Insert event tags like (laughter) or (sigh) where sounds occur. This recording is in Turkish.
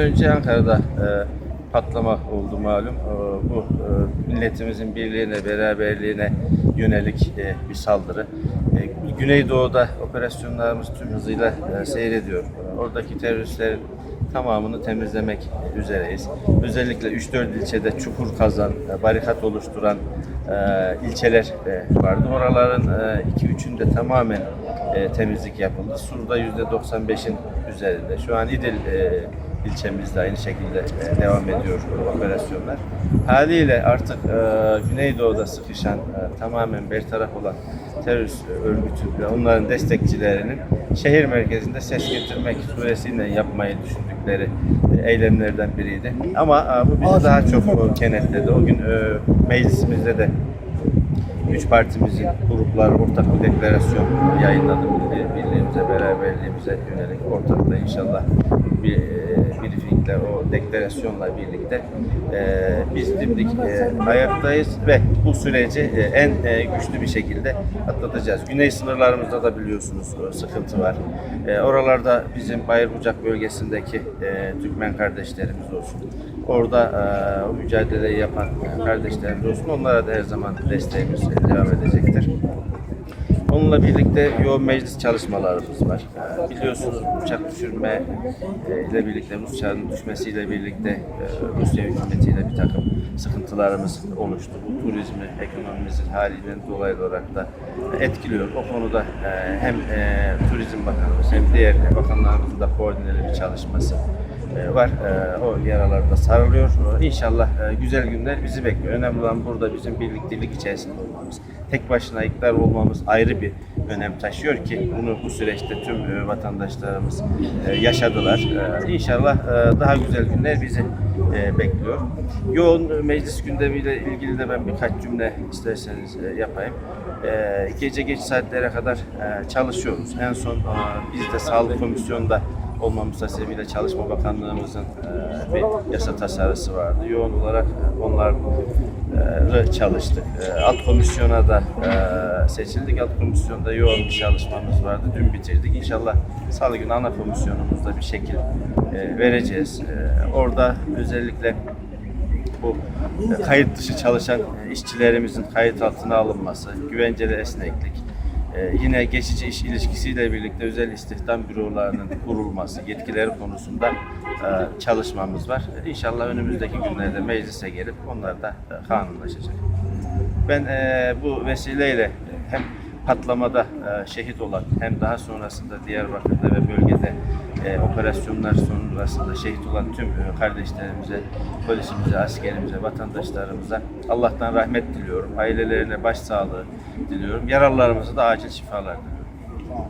Önce Ankara'da e, patlama oldu malum. E, bu e, milletimizin birliğine, beraberliğine yönelik e, bir saldırı. E, Güneydoğu'da operasyonlarımız tüm hızıyla e, seyrediyor. Oradaki teröristlerin tamamını temizlemek üzereyiz. Özellikle 3-4 ilçede çukur kazan, e, barikat oluşturan e, ilçeler e, vardı. Oraların e, 2-3'ünde tamamen e, temizlik yapıldı. Sur'da %95'in üzerinde. Şu an İdil e, ilçemizde aynı şekilde e, devam ediyor operasyonlar. Haliyle artık e, Güneydoğu'da sıkışan, e, tamamen bertaraf olan terörist örgütü ve onların destekçilerinin şehir merkezinde ses getirmek suresiyle yapmayı düşündükleri eylemlerden biriydi. Ama bu bizi daha çok kenetledi. O gün meclisimizde de Üç partimizin gruplar ortak bir deklarasyon yayınladı. Birliğimize, beraberliğimize yönelik ortakla inşallah bir e, briefingle, o deklarasyonla birlikte e, biz dimdik e, ayaktayız ve bu süreci e, en e, güçlü bir şekilde atlatacağız. Güney sınırlarımızda da biliyorsunuz e, sıkıntı var. E, oralarda bizim Bayırbucak bölgesindeki e, Türkmen kardeşlerimiz olsun. Orada e, o mücadeleyi yapan kardeşlerimiz olsun. Onlara da her zaman desteğimiz devam edecektir. Onunla birlikte yoğun meclis çalışmalarımız var. Biliyorsunuz uçak düşürme e, ile birlikte, Rus uçağının düşmesiyle birlikte e, Rusya hükümetiyle bir takım sıkıntılarımız oluştu. Bu turizmi, ekonomimizin halinden dolayı olarak da etkiliyor. O konuda e, hem Turizm Bakanımız hem diğer bakanlarımızın da koordineli bir çalışması var. E, O yaralarda sarılıyor. E, İnşallah e, güzel günler bizi bekliyor. Önemli olan burada bizim birliktelik içerisinde olmamız. Tek başına iktidar olmamız ayrı bir önem taşıyor ki bunu bu süreçte tüm e, vatandaşlarımız e, yaşadılar. E, İnşallah e, daha güzel günler bizi e, bekliyor. Yoğun meclis gündemiyle ilgili de ben birkaç cümle isterseniz e, yapayım. E, Gece geç saatlere kadar e, çalışıyoruz. En son e, biz de Sağlık Komisyonu'nda olmamız sebebiyle Çalışma Bakanlığımızın e, bir yasa tasarısı vardı. Yoğun olarak e, onları çalıştık. E, alt komisyona da e, seçildik. Alt komisyonda yoğun bir çalışmamız vardı. Dün bitirdik. İnşallah salı günü ana komisyonumuzda bir şekil e, vereceğiz. E, orada özellikle bu e, kayıt dışı çalışan e, işçilerimizin kayıt altına alınması, güvenceli esneklik, e, yine geçici iş ilişkisiyle birlikte özel istihdam bürolarının (laughs) kurulması, yetkileri konusunda e, çalışmamız var. İnşallah önümüzdeki günlerde meclise gelip onlar da e, kanunlaşacak. Ben e, bu vesileyle hem patlamada e, şehit olan hem daha sonrasında Diyarbakır'da ve bölgede e, operasyonlar sonrasında şehit olan tüm e, kardeşlerimize, polisimize, askerimize, vatandaşlarımıza Allah'tan rahmet diliyorum. Ailelerine başsağlığı diliyorum. Yaralılarımıza da acil şifalar diliyorum.